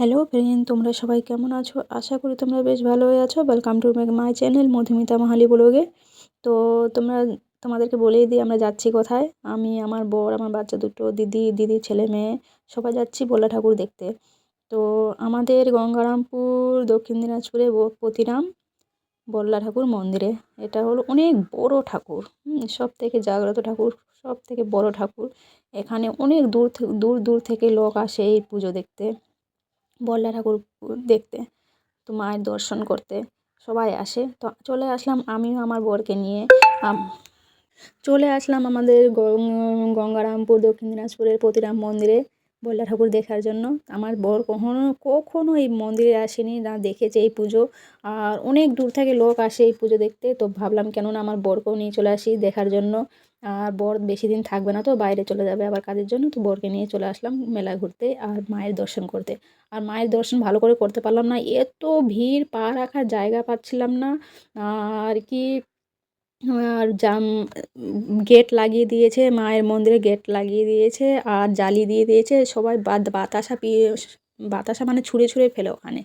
Hello friend, তোমরা সবাই কেমন আছো? আশা করি তোমরা বেশ ভালোই আছো। Welcome to my channel Madhumita Mahali ব্লগে। তো তোমরা, তোমাদেরকে বলেই দিই, আমরা যাচ্ছি কোথায়? আমি, আমার বর, আমার বাচ্চা দুটো, দিদি দিদি, ছেলে, মেয়ে, সবাই যাচ্ছি বল্লা ঠাকুর দেখতে। তো আমাদের গঙ্গারামপুর, দক্ষিণ দিনাজপুরে প্রতিরাম বল্লা ঠাকুর মন্দিরে। এটা হলো অনেক বড় ঠাকুর। সব থেকে জাগ্রত ঠাকুর সব থেকে বড় ঠাকুর। এখানে অনেক দূর দূর দূর থেকে লোক আসে এই পুজো দেখতে। বল্লা ঠাকুর দেখতে, তো মায়ের দর্শন করতে। সবাই আসে। তো চলে আসলাম আমিও আমার বরকে নিয়ে। চলে আসলাম আমাদের গঙ্গারামপুর, দক্ষিণ দিনাজপুরের প্রতিরাম মন্দিরে বল্লা ঠাকুর দেখার জন্য। আমার বর কখনো কখনো এই মন্দিরে আসেনি, না দেখেছে এই পুজো। আর অনেক দূর থেকে লোক আসে এই পুজো দেখতে। তো ভাবলাম কেননা আমার বরকেও নিয়ে চলে আসি দেখার জন্য। আর বর বেশি দিন থাকবে না তো, বাইরে চলে যাবে আবার কাজের জন্য। তো বরকে নিয়ে চলে আসলাম মেলা ঘুরতে আর মায়ের দর্শন করতে। আর মায়ের দর্শন ভালো করে করতে পারলাম না, এত ভিড়, পা রাখার জায়গা পাচ্ছিলাম না। আর কি, আর জাম, গেট লাগিয়ে দিয়েছে, মায়ের মন্দিরে গেট লাগিয়ে দিয়েছে আর জালি দিয়ে দিয়েছে, সবাই বাতাসা পিয়ে, বাতাসা মানে ছুঁড়ে ছুঁড়ে ফেলে ওখানে।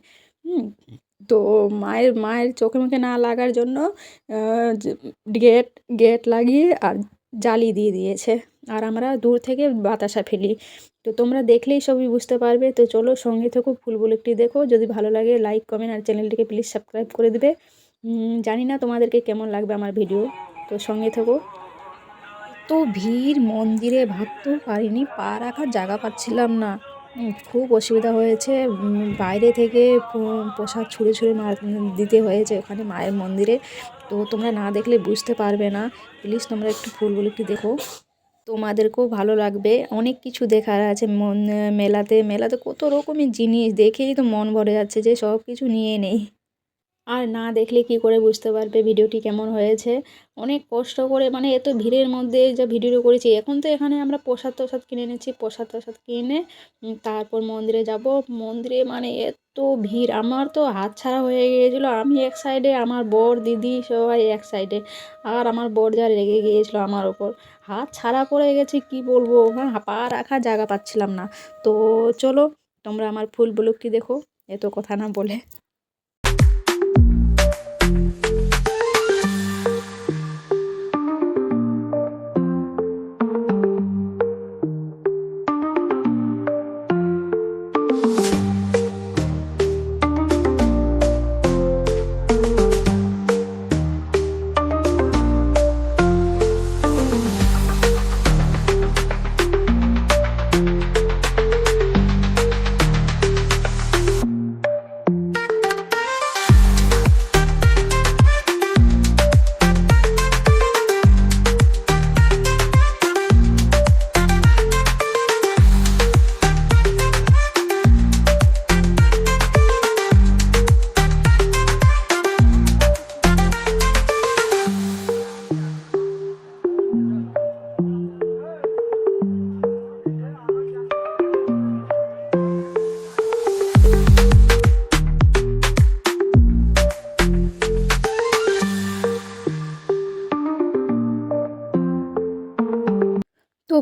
হুম, তো মায়ের মায়ের চোখে মুখে না লাগার জন্য গেট গেট লাগিয়ে আর জালি দিয়ে দিয়েছে। আর আমরা দূর থেকে বাতাসা ফেলি। তো তোমরা দেখলেই সবই বুঝতে পারবে। তো চলো সঙ্গে থেকো ফুলগুলো একটি দেখো। যদি ভালো লাগে লাইক কমেন্ট আর চ্যানেলটিকে প্লিজ সাবস্ক্রাইব করে দেবে। জানি না তোমাদেরকে কেমন লাগবে আমার ভিডিও তো সঙ্গে থেকো। তো ভিড়, মন্দিরে ভাবতেও পারিনি। পা রাখার জায়গা পাচ্ছিলাম না। খুব অসুবিধা হয়েছে। বাইরে থেকে প্রসাদ ছুঁড়ে ছুঁড়ে মার, দিতে হয়েছে ওখানে মায়ের মন্দিরে। তো তোমরা না দেখলে বুঝতে পারবে না। প্লিজ তোমরা একটু ফুলগুলো একটু দেখো। তোমাদেরকেও ভালো লাগবে। অনেক কিছু দেখার আছে মন, মেলাতে। মেলাতে কত রকমের জিনিস দেখেই তো মন ভরে যাচ্ছে যে সব কিছু নিয়ে নেই। আর না দেখলে কি করে বুঝতে পারবে ভিডিওটি কেমন হয়েছে? অনেক কষ্ট করে মানে এত ভিড়ের মধ্যে যা ভিডিও করেছি, এখন তো এখানে আমরা প্রসাদ টসাদ কিনে এনেছি, প্রসাদ টসাদ কিনে তারপর মন্দিরে যাব। মন্দিরে মানে এত ভিড়, আমার তো হাত ছাড়া হয়ে গিয়েছিল। আমি এক সাইডে আমার বর, দিদি সবাই এক সাইডে আর আমার বর যা রেগে গিয়েছিল আমার ওপর। হাত ছাড়া পড়ে গেছে, কি বলব? মানে পা রাখার জায়গা পাচ্ছিলাম না। তো চলো, তোমরা আমার ফুল ব্লগটি দেখো, এত কথা না বলে।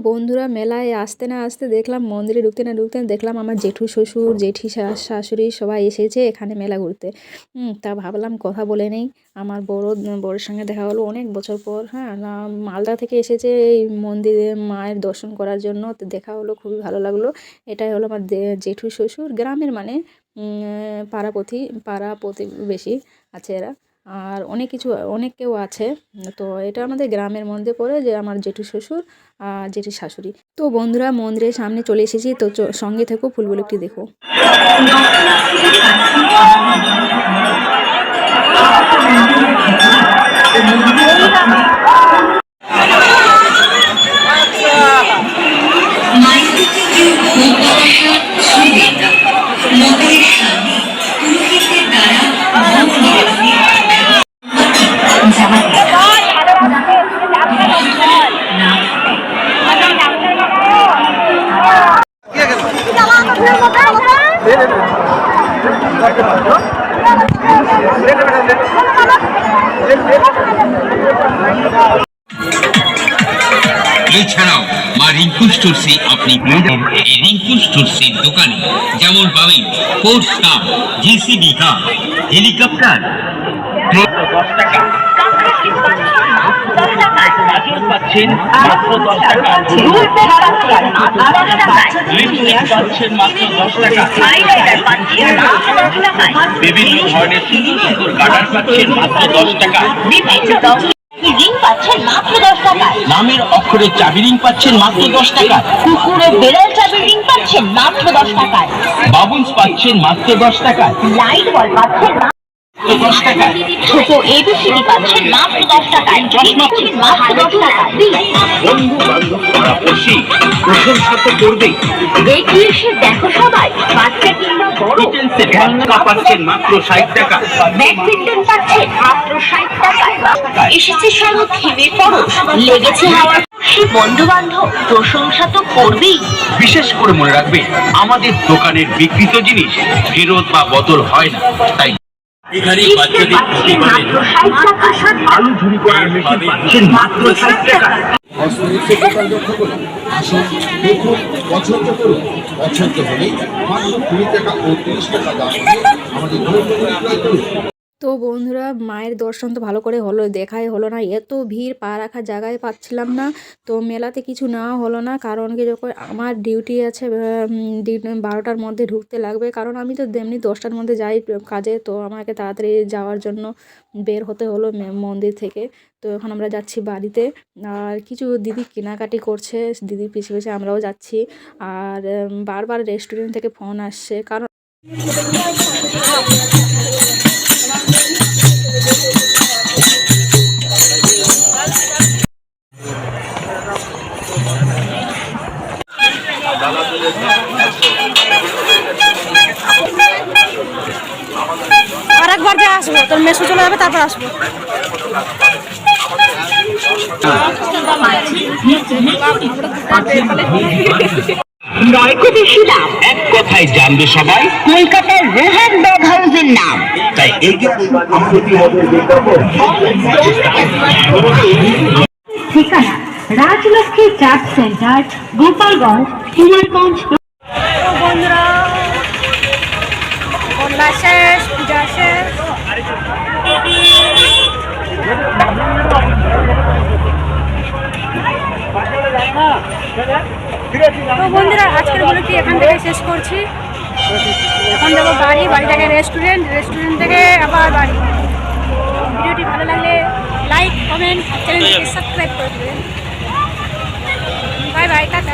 বন্ধুরা মেলায় আসতে না আসতে দেখলাম মন্দিরে ঢুকতে না ঢুকতে দেখলাম আমার জেঠু শ্বশুর জেঠি শাশুড়ি সবাই এসেছে এখানে মেলা ঘুরতে। তা ভাবলাম কথা বলে নেই। আমার বড় বড়ের সঙ্গে দেখা হলো অনেক বছর পর হ্যাঁ মালদা থেকে এসেছে এই মন্দিরে মায়ের দর্শন করার জন্য। তো দেখা হলো খুবই ভালো লাগল। এটাই হলো আমার জেঠু শ্বশুর গ্রামের মানে উম, পাড়া পাড়া প্রতিবেশী আছে এরা। আর অনেক কিছু, অনেক কেউ আছে। তো এটা আমাদের গ্রামের মধ্যে পড়ে যে আমার জেঠু শ্বশুর আর জেঠু শাশুড়ি। তো বন্ধুরা, মন্দিরের সামনে চলে এসেছি। তো সঙ্গে থেকো, ফুলগুলো একটি দেখো। এই ছাড়াও মা রিঙ্কু স্টোরসে আপনি রিঙ্কু স্টোরসের দোকানে যেমন পাবেন course cup GCB cup helicopter দশ টাকা। পাচ্ছেন মাত্র দশ টাকা। বিভিন্ন ধরনের সুন্দর সুন্দর কাটার পাচ্ছেন মাত্র দশ টাকা। নামের অক্ষরের চাবি রিং পাচ্ছেন মাত্র দশ টাকা। কুকুরের বেড়াল চাবির রিং পাচ্ছেন মাত্র দশ টাকায় বাবুলস পাচ্ছেন মাত্র দশ টাকায়। লাইট বল পাচ্ছেন ছোট এবিসিডি পাচ্ছেন মাত্র দশ টাকায়। মাত্র দশ বন্ধু বান্ধব পাড়াপড়শি প্রশংসা তো করবেই। এসে দেখো সবাই বাচ্চা কিংবা বড়। ঢাকা পাচ্ছেন মাত্র ষাট টাকা। ব্যাডমিন্টন পাচ্ছেন মাত্র ষাট টাকায়। এসেছে থেমে পড়ো লেগেছে হাওয়ার সে বন্ধু বান্ধব প্রশংসা তো করবেই। বিশেষ করে মনে রাখবে আমাদের দোকানের বিক্রিত জিনিস ফেরত বা বদল হয় না। তাই এখানে বাচ্চাদের ক্ষতি করেন আলু ঝুরি করার মেশিন পাচ্ছেন মাত্র ষাট টাকা। পছন্দ করুন। পছন্দ হলেই মাত্র কুড়ি টাকা ও তিরিশ টাকা দাম আমাদের তো বন্ধুরা, মায়ের দর্শন তো ভালো করে হলো, দেখাই হলো না। এত ভিড়, পা রাখার জায়গায় পাচ্ছিলাম না। তো মেলাতে কিছু না হলো না, কারণ কি যখন আমার ডিউটি আছে বারোটার মধ্যে ঢুকতে লাগবে। কারণ আমি তো এমনি দশটার মধ্যে যাই কাজে, তো আমাকে তাড়াতাড়ি যাওয়ার জন্য বের হতে হলো মন্দির থেকে। তো এখন আমরা যাচ্ছি বাড়িতে। আর কিছু দিদি কেনাকাটি করছে দিদির পিছে পিছে আমরাও যাচ্ছি। আর বারবার রেস্টুরেন্ট থেকে ফোন আসছে, কারণ আরেকবার যে আসব তোর মেসো চলে যাবে তারপর আসব। বেশি এক কথায় জানবে সবাই কলকাতার রোহান ডগ হাউসের নাম। তাই ঠিকানা? Rajlakshmi church centre, Gopalganj, Kumarganj. তো বন্ধুরা তো বন্ধুরা, আজকের ভিডিওটি এখান থেকে শেষ করছি। এখন যাব বাড়ি বাড়ি থেকে রেস্টুরেন্ট রেস্টুরেন্ট থেকে আবার বাড়ি। ভিডিওটি ভালো লাগলে লাইক কমেন্ট চ্যানেলটিকে সাবস্ক্রাইব করে দেবেন। 拜拜大哥